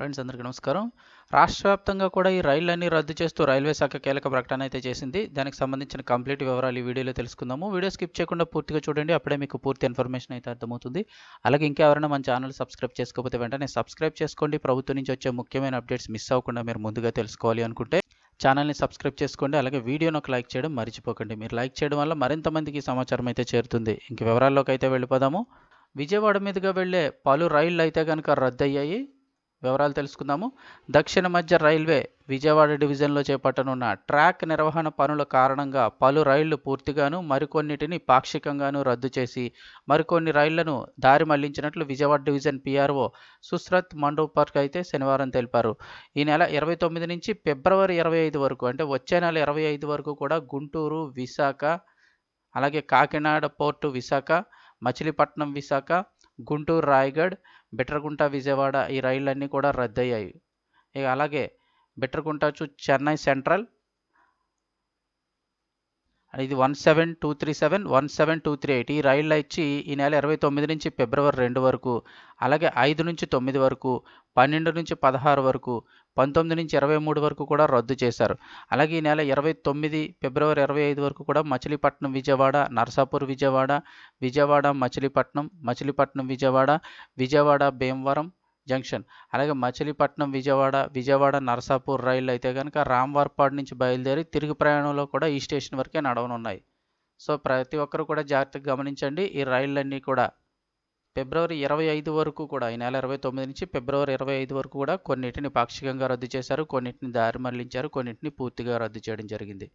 Friends అందరికీ నమస్కారం. రాష్ట్ర వ్యాప్తంగా కూడా ఈ రైళ్ళన్నీ రద్దు చేస్తూ రైల్వే శాఖ కీలక ప్రకటన అయితే చేసింది. దానికి సంబంధించిన కంప్లీట్ వివరాలు ఈ వీడియోలో తెలుసుకుందాము. వీడియో స్కిప్ చేయకుండా పూర్తిగా చూడండి. అప్పుడే మీకు పూర్తి ఇన్ఫర్మేషన్ అయితే అర్థమవుతుంది. అలాగే ఇంకా ఎవరైనా మన ఛానల్ సబ్స్క్రైబ్ చేసుకోకపోతే వెంటనే సబ్స్క్రైబ్ చేసుకోండి. ప్రభుత్వం నుంచి వచ్చే ముఖ్యమైన అప్డేట్స్ మిస్ అవ్వకుండా మీరు ముందుగా తెలుసుకోవాలి అనుకుంటే ఛానల్ని సబ్స్క్రైబ్ చేసుకోండి. అలాగే వీడియోను ఒక లైక్ చేయడం మర్చిపోకండి. మీరు లైక్ చేయడం వల్ల మరింత మందికి సమాచారం అయితే చేరుతుంది. ఇంక వివరాల్లోకి అయితే వెళ్ళిపోదాము. విజయవాడ మీదుగా వెళ్ళే పలు రైళ్ళు అయితే కనుక రద్దయ్యాయి. వివరాలు తెలుసుకుందాము. దక్షిణ మధ్య రైల్వే విజయవాడ డివిజన్లో చేపట్టనున్న ట్రాక్ నిర్వహణ పనుల కారణంగా పలు రైళ్ళు పూర్తిగాను మరికొన్నిటిని పాక్షికంగాను రద్దు చేసి మరికొన్ని రైళ్ళను దారి మళ్ళించినట్లు విజయవాడ డివిజన్ పిఆర్ఓ సుస్రత్ మండోపర్క్ అయితే శనివారం తెలిపారు. ఈ నెల ఇరవై తొమ్మిది నుంచి ఫిబ్రవరి ఇరవై ఐదు వరకు అంటే వచ్చే నెల ఇరవై ఐదు వరకు కూడా గుంటూరు విశాఖ అలాగే కాకినాడ పోర్టు విశాఖ మచిలీపట్నం విశాఖ గుంటూరు రాయగఢ్ బిట్రగుంట విజయవాడ ఈ రైళ్ళన్నీ కూడా రద్దయ్యాయి. ఇక అలాగే బిట్రగుంట టు చెన్నై సెంట్రల్ ఇది one seven two three seven one seven two three eight. ఈ రైళ్ళు ఇచ్చి ఈ నెల ఇరవై తొమ్మిది నుంచి ఫిబ్రవరి రెండు వరకు అలాగే ఐదు నుంచి తొమ్మిది వరకు పన్నెండు నుంచి పదహారు వరకు పంతొమ్మిది నుంచి ఇరవై మూడు వరకు కూడా రద్దు చేశారు. అలాగే ఈ నెల ఇరవై తొమ్మిది ఫిబ్రవరి ఇరవై ఐదు వరకు కూడా మచిలీపట్నం విజయవాడ నరసాపూర్ విజయవాడ విజయవాడ మచిలీపట్నం మచిలీపట్నం విజయవాడ విజయవాడ భీమవరం జంక్షన్. అలాగే మచిలీపట్నం విజయవాడ విజయవాడ నరసాపూర్ రైళ్ళు అయితే కనుక రామ్వార్పాడు నుంచి బయలుదేరి తిరిగి ప్రయాణంలో కూడా ఈ స్టేషన్ వరకే నడవనున్నాయి. సో ప్రతి ఒక్కరు కూడా జాగ్రత్తగా గమనించండి. ఈ రైళ్ళన్నీ కూడా ఫిబ్రవరి ఇరవై ఐదు వరకు కూడా ఈ నెల ఇరవై తొమ్మిది నుంచి ఫిబ్రవరి ఇరవై ఐదు వరకు కూడా కొన్నిటిని పాక్షికంగా రద్దు చేశారు కొన్నిటిని దారి మళ్ళించారు కొన్నిటిని పూర్తిగా రద్దు చేయడం జరిగింది.